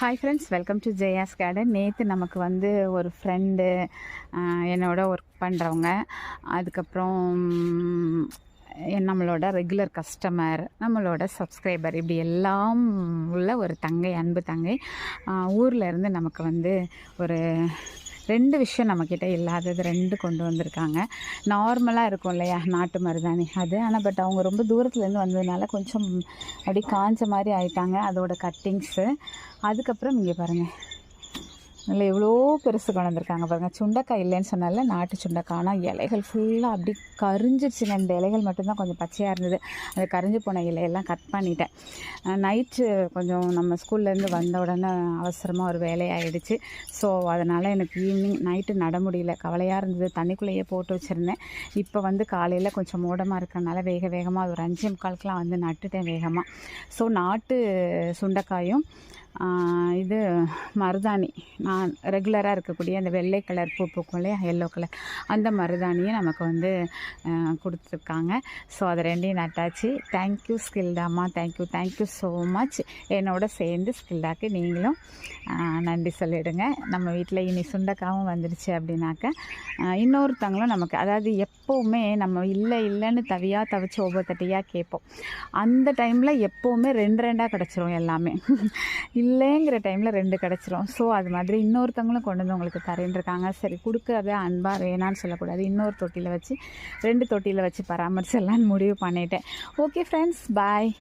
Hi friends welcome to Jaya's garden நேற்று நமக்கு வந்து ஒரு ஃப்ரெண்டு என்னோட ஒர்க் பண்ணுறவங்க அதுக்கப்புறம் நம்மளோட ரெகுலர் கஸ்டமர் நம்மளோட சப்ஸ்கிரைபர் இப்படி எல்லாம் உள்ள ஒரு தங்கை அன்பு தங்கை. ஊரில் இருந்து நமக்கு வந்து ஒரு ரெண்டு விஷயம் நம்மக்கிட்ட இல்லாதது ரெண்டு கொண்டு வந்திருக்காங்க. நார்மலாக இருக்கும் இல்லையா? நாட்டு மருதாணி. அது ஆனால் பட் அவங்க ரொம்ப தூரத்துலேருந்து வந்ததுனால கொஞ்சம் அப்படி காஞ்ச மாதிரி ஆயிட்டாங்க அதோட கட்டிங்ஸு அதுக்கப்புறம் இங்கே பாருங்கள் இல்லை எவ்வளோ பெருசு கொண்டு வந்திருக்காங்க பாருங்கள் சுண்டைக்காய் இல்லைன்னு சொன்னால நாட்டு சுண்டைக்காய். ஆனால் இலைகள் ஃபுல்லாக அப்படி கரிஞ்சிருச்சுங்க. இந்த இலைகள் மட்டும்தான் கொஞ்சம் பச்சையாக இருந்தது. அந்த கரிஞ்சு போன இலையெல்லாம் கட் பண்ணிட்டேன். நைட்டு கொஞ்சம் நம்ம ஸ்கூல்லேருந்து வந்த உடனே அவசரமாக ஒரு வேலையாயிடுச்சு ஸோ அதனால் எனக்கு ஈவினிங் நைட்டு நட முடியல. கவலையாக இருந்தது. தண்ணிக்குள்ளேயே போட்டு வச்சுருந்தேன். இப்போ வந்து காலையில் கொஞ்சம் மூடமாக இருக்கிறனால வேக வேகமாக அது ஒரு அஞ்சு முக்காலுக்குலாம் வந்து நட்டுட்டேன் வேகமாக ஸோ நாட்டு சுண்டைக்காயும் இது மருதாணி. நான் ரெகுலராக இருக்கக்கூடிய அந்த வெள்ளை கலர் பூ பூக்கும் இல்லையா எல்லோ கலர் அந்த மருதாணியை நமக்கு வந்து கொடுத்துருக்காங்க. ஸோ அதை ரெண்டையும் நட்டாச்சு thank you ஸ்கில்டாமா thank you thank you so much என்னோட சேர்ந்து ஸ்கில்டாக்கு நீங்களும் நன்றி சொல்லிடுங்க. நம்ம வீட்டில் இனி சுண்டக்காவும் வந்துடுச்சு அப்படின்னாக்க இன்னொருத்தவங்களும் நமக்கு அதாவது எப்போவுமே நம்ம இல்லை இல்லைன்னு தவியாக தவிச்சு ஒவ்வொருத்தட்டையாக கேட்போம். அந்த டைமில் எப்போவுமே ரெண்டு ரெண்டாக கிடச்சிரும் எல்லாமே. இல்லைங்கிற டைம் டைமில் ரெண்டு கிடச்சிரும். ஸோ அது மாதிரி இன்னொருத்தவங்களும் கொண்டு வந்து உங்களுக்கு தரேன்ருக்காங்க சரி கொடுக்குறத அன்பாக வேணான்னு சொல்லக்கூடாது. இன்னொரு தொட்டியில் வச்சு ரெண்டு தொட்டியில் வச்சு பராமரிச்சிடலான்னு முடிவு பண்ணிட்டேன். Okay friends bye